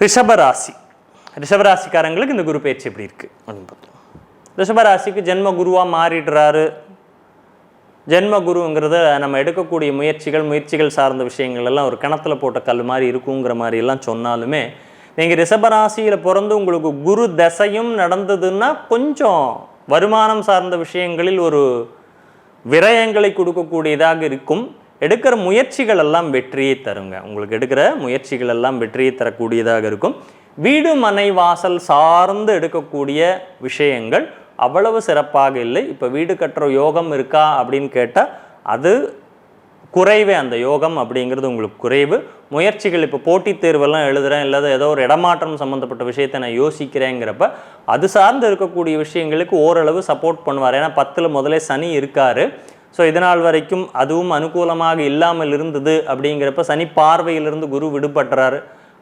ரிஷபராசி. ரிஷபராசிக்காரங்களுக்கு இந்த குரு பயிற்சி எப்படி இருக்கு? அப்படின்னு பார்த்தோம் ரிஷபராசிக்கு ஜென்ம குருவாக மாறிடுறாரு. ஜென்ம குருங்கிறத நம்ம எடுக்கக்கூடிய முயற்சிகள் முயற்சிகள் சார்ந்த விஷயங்கள் எல்லாம் ஒரு கிணத்துல போட்ட கல் மாதிரி இருக்குங்கிற மாதிரி எல்லாம் சொன்னாலுமே நீங்கள் ரிஷபராசியில் பிறந்து உங்களுக்கு குரு தசையும் நடந்ததுன்னா கொஞ்சம் வருமானம் சார்ந்த விஷயங்களில் ஒரு விரயங்களை கொடுக்கக்கூடியதாக இருக்கும். எடுக்கிற முயற்சிகள் எல்லாம் வெற்றியை தருங்க. உங்களுக்கு எடுக்கிற முயற்சிகள் எல்லாம் வெற்றியை தரக்கூடியதாக இருக்கும். வீடு மனை வாசல் சார்ந்து எடுக்கக்கூடிய விஷயங்கள் அவ்வளவு சிறப்பாக இல்லை. இப்போ வீடு கட்டுற யோகம் இருக்கா அப்படின்னு கேட்டால் அது குறைவே அந்த யோகம் அப்படிங்கிறது உங்களுக்கு குறைவு. முயற்சிகள் இப்போ போட்டித் தேர்வெல்லாம் எழுதுகிறேன் இல்லாத ஏதோ ஒரு இடமாற்றம் சம்மந்தப்பட்ட விஷயத்தை நான் யோசிக்கிறேங்கிறப்ப அது சார்ந்து இருக்கக்கூடிய விஷயங்களுக்கு ஓரளவு சப்போர்ட் பண்ணுவார். ஏன்னா பத்தில் முதலே சனி இருக்காரு. ஸோ இதனால் வரைக்கும் அதுவும் அனுகூலமாக இல்லாமல் இருந்தது அப்படிங்கிறப்ப சனி பார்வையிலிருந்து குரு விடுபட்டுறாரு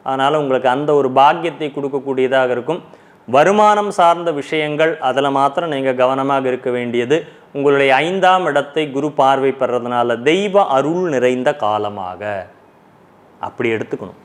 அதனால் உங்களுக்கு அந்த ஒரு பாக்கியத்தை கொடுக்கக்கூடியதாக இருக்கும். வருமானம் சார்ந்த விஷயங்கள் அதில் மாத்திரம் நீங்கள் கவனமாக இருக்க வேண்டியது. உங்களுடைய ஐந்தாம் இடத்தை குரு பார்வை பெறதுனால தெய்வ அருள் நிறைந்த காலமாக. அப்படி எடுத்துக்கணும்.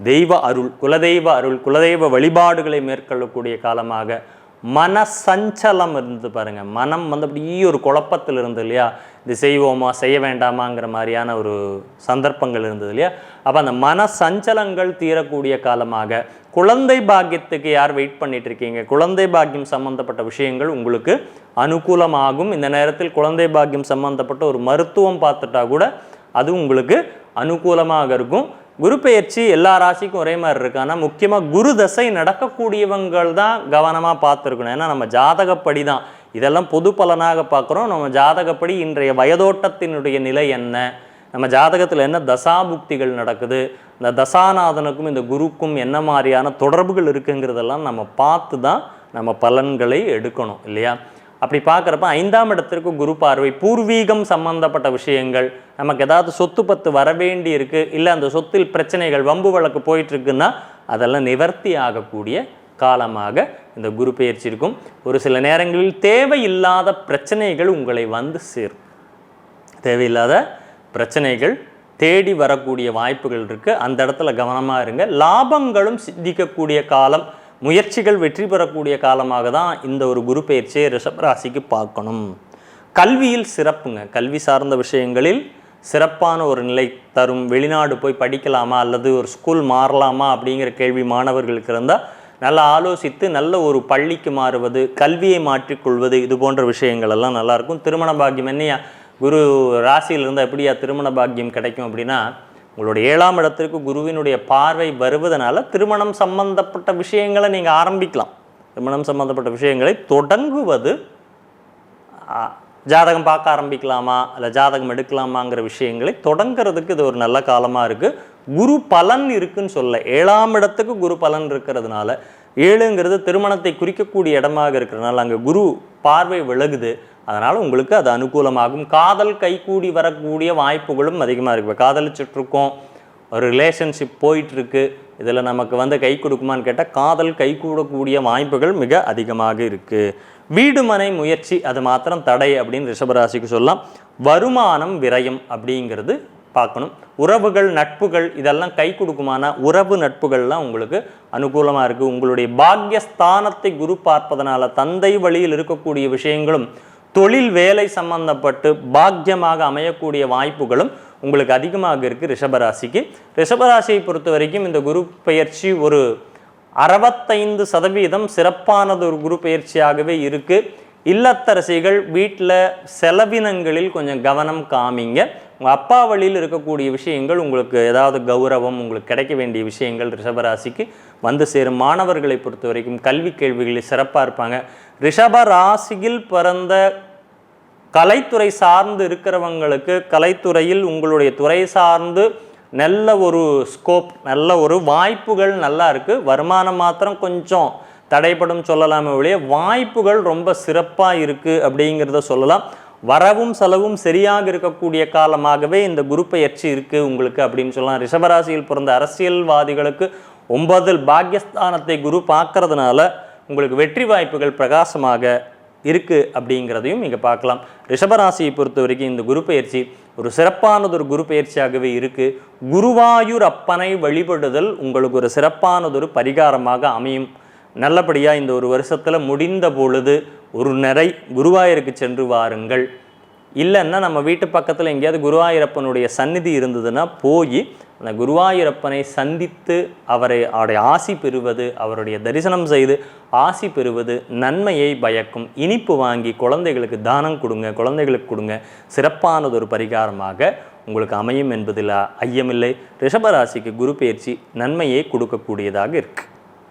தெய்வ அருள் குலதெய்வ அருள் குலதெய்வ வழிபாடுகளை மேற்கொள்ளக்கூடிய காலமாக. மன சஞ்சலம் இருந்து பாருங்க. மனம் வந்து அப்படியே ஒரு குழப்பத்தில் இருந்தது இல்லையா? இது செய்வோமா? செய்ய வேண்டாமாங்கிற மாதிரியான ஒரு சந்தர்ப்பங்கள் இருந்தது இல்லையா? அப்போ அந்த மன சஞ்சலங்கள் தீரக்கூடிய காலமாக குழந்தை பாக்கியத்துக்கு யார் வெயிட் பண்ணிட்டு இருக்கீங்க? குழந்தை பாக்கியம் சம்பந்தப்பட்ட விஷயங்கள் உங்களுக்கு அனுகூலமாகும். இந்த நேரத்தில் குழந்தை பாக்கியம் சம்பந்தப்பட்ட ஒரு மருத்துவம் பார்த்துட்டா கூட அது உங்களுக்கு அனுகூலமாக இருக்கும். குரு பெயர்ச்சி எல்லா ராசிக்கும் ஒரே மாதிரி இருக்கு. ஆனால் முக்கியமாக குரு தசை நடக்கக்கூடியவங்கள் தான் கவனமாக பார்த்துருக்கணும். ஏன்னா நம்ம ஜாதகப்படி தான். இதெல்லாம் பொது பலனாக பார்க்குறோம். நம்ம ஜாதகப்படி இன்றைய வயதோட்டத்தினுடைய நிலை என்ன? நம்ம ஜாதகத்தில் என்ன தசாபுக்திகள் நடக்குது? இந்த தசாநாதனுக்கும் இந்த குருக்கும் என்ன மாதிரியான தொடர்புகள் இருக்குங்கிறதெல்லாம் நம்ம பார்த்து தான் நம்ம பலன்களை எடுக்கணும் இல்லையா? அப்படி பார்க்குறப்ப ஐந்தாம் இடத்திற்கு குரு பார்வை பூர்வீகம் சம்பந்தப்பட்ட விஷயங்கள் நமக்கு ஏதாவது சொத்து பத்து வரவேண்டி இருக்குது இல்லை அந்த சொத்தில் பிரச்சனைகள் வம்பு வழக்கு போயிட்டுருக்குன்னா அதெல்லாம் நிவர்த்தி ஆகக்கூடிய காலமாக இந்த குரு பயிற்சி இருக்கும். ஒரு சில நேரங்களில் தேவையில்லாத பிரச்சனைகள் உங்களை வந்து சேரும். தேவையில்லாத பிரச்சனைகள் தேடி வரக்கூடிய வாய்ப்புகள் இருக்குது அந்த இடத்துல கவனமாக இருங்க. லாபங்களும் சித்திக்கக்கூடிய காலம் முயற்சிகள் வெற்றி பெறக்கூடிய காலமாக தான் இந்த ஒரு குரு பயிற்சியை ரிஷபராசிக்கு பார்க்கணும். கல்வியில் சிறப்புங்க. கல்வி சார்ந்த விஷயங்களில் சிறப்பான ஒரு நிலை தரும். வெளிநாடு போய் படிக்கலாமா? அல்லது ஒரு ஸ்கூல் மாறலாமா? அப்படிங்கிற கேள்வி மாணவர்களுக்கு இருந்தால் நல்லா ஆலோசித்து நல்ல ஒரு பள்ளிக்கு மாறுவது கல்வியை மாற்றிக்கொள்வது இது போன்ற விஷயங்கள் எல்லாம் நல்லாயிருக்கும் திருமண பாக்கியம் என்னையா? குரு ராசியில் இருந்தால் எப்படியா திருமண பாக்கியம் கிடைக்கும் அப்படின்னா உங்களுடைய ஏழாம் இடத்திற்கு குருவினுடைய பார்வை வருவதனால திருமணம் சம்பந்தப்பட்ட விஷயங்களை நீங்கள் ஆரம்பிக்கலாம். திருமணம் சம்பந்தப்பட்ட விஷயங்களை தொடங்குவது ஜாதகம் பார்க்க ஆரம்பிக்கலாமா? இல்லை ஜாதகம் எடுக்கலாமாங்கிற விஷயங்களை தொடங்கிறதுக்கு இது ஒரு நல்ல காலமாக இருக்குது குரு பலன் இருக்குன்னு சொல்ல ஏழாம் இடத்துக்கு குரு பலன் இருக்கிறதுனால ஏழுங்கிறது திருமணத்தை குறிக்கக்கூடிய இடமாக இருக்கிறதுனால அங்கே குரு பார்வை விலகுது. அதனால் உங்களுக்கு அது அனுகூலமாகும். காதல் கைகூடி வரக்கூடிய வாய்ப்புகளும் அதிகமாக இருக்கு. இப்போ காதலிச்சிட்ருக்கோம். ஒரு ரிலேஷன்ஷிப் போயிட்டுருக்கு இதில் நமக்கு வந்து கை கொடுக்குமான்னு கேட்டால் காதல் கைகூடக்கூடிய வாய்ப்புகள் மிக அதிகமாக இருக்குது வீடு மனை முயற்சி அது மாத்திரம் தடை அப்படின்னு ரிஷபராசிக்கு சொல்லலாம். வருமானம் விரயம் அப்படிங்கிறது பார்க்கணும். உறவுகள் நட்புகள் இதெல்லாம் கை கொடுக்குமானா உறவு நட்புகள்லாம் உங்களுக்கு அனுகூலமாக இருக்குது உங்களுடைய பாக்யஸ்தானத்தை குரு பார்ப்பதனால தந்தை வழியில் இருக்கக்கூடிய விஷயங்களும் தொழில் வேலை சம்பந்தப்பட்டு பாக்கியமாக அமையக்கூடிய வாய்ப்புகளும் உங்களுக்கு அதிகமாக இருக்குது ரிஷபராசிக்கு. ரிஷபராசியை பொறுத்த வரைக்கும் இந்த குரு பயிற்சி ஒரு அறுபத்தைந்து சதவீதம் சிறப்பானது ஒரு குரு பயிற்சியாகவே இருக்குது இல்லத்தரசிகள் வீட்டில் செலவினங்களில் கொஞ்சம் கவனம் காமிங்க. உங்கள் அப்பா வழியில் இருக்கக்கூடிய விஷயங்கள் உங்களுக்கு ஏதாவது கௌரவம் உங்களுக்கு கிடைக்க வேண்டிய விஷயங்கள் ரிஷபராசிக்கு வந்து சேரும். மாணவர்களை பொறுத்த வரைக்கும் கல்வி கேள்விகளில் சிறப்பாக இருப்பாங்க. ரிஷப ராசியில் பிறந்த கலைத்துறை சார்ந்து இருக்கிறவங்களுக்கு கலைத்துறையில் உங்களுடைய துறை சார்ந்து நல்ல ஒரு ஸ்கோப் நல்ல ஒரு வாய்ப்புகள் நல்லா இருக்குது வருமானம் மாத்திரம் கொஞ்சம் தடைப்படும் சொல்லலாமே ஒழிய வாய்ப்புகள் ரொம்ப சிறப்பாக இருக்குது அப்படிங்கிறத சொல்லலாம். வரவும் செலவும் சரியாக இருக்கக்கூடிய காலமாகவே இந்த குரு பயிற்சி இருக்குது உங்களுக்கு அப்படின்னு சொல்லலாம். ரிஷபராசியில் பிறந்த அரசியல்வாதிகளுக்கு ஒன்பதில் பாக்யஸ்தானத்தை குரு பார்க்கறதுனால உங்களுக்கு வெற்றி வாய்ப்புகள் பிரகாசமாக இருக்குது அப்படிங்கிறதையும் இங்கே பார்க்கலாம். ரிஷபராசியை பொறுத்த வரைக்கும் இந்த குரு பயிற்சி ஒரு சிறப்பானதொரு குரு பயிற்சியாகவே இருக்குது குருவாயூர் அப்பனை வழிபடுதல் உங்களுக்கு ஒரு சிறப்பானதொரு பரிகாரமாக அமையும். நல்லபடியாக இந்த ஒரு வருஷத்தில் முடிந்த பொழுது ஒரு நிறை குருவாயூருக்கு சென்று வாருங்கள். இல்லைன்னா நம்ம வீட்டு பக்கத்தில் எங்கேயாவது குருவாயூரப்பனுடைய சந்நிதி இருந்ததுன்னா போய் அந்த குருவாயூரப்பனை சந்தித்து அவரை அவருடைய ஆசி பெறுவது அவருடைய தரிசனம் செய்து ஆசி பெறுவது நன்மையை பயக்கும். இனிப்பு வாங்கி குழந்தைகளுக்கு தானம் கொடுங்க குழந்தைகளுக்கு கொடுங்க. சிறப்பானது ஒரு பரிகாரமாக உங்களுக்கு அமையும் என்பதில் ஐயமில்லை. ரிஷபராசிக்கு குரு பயிற்சி நன்மையை கொடுக்கக்கூடியதாக இருக்குது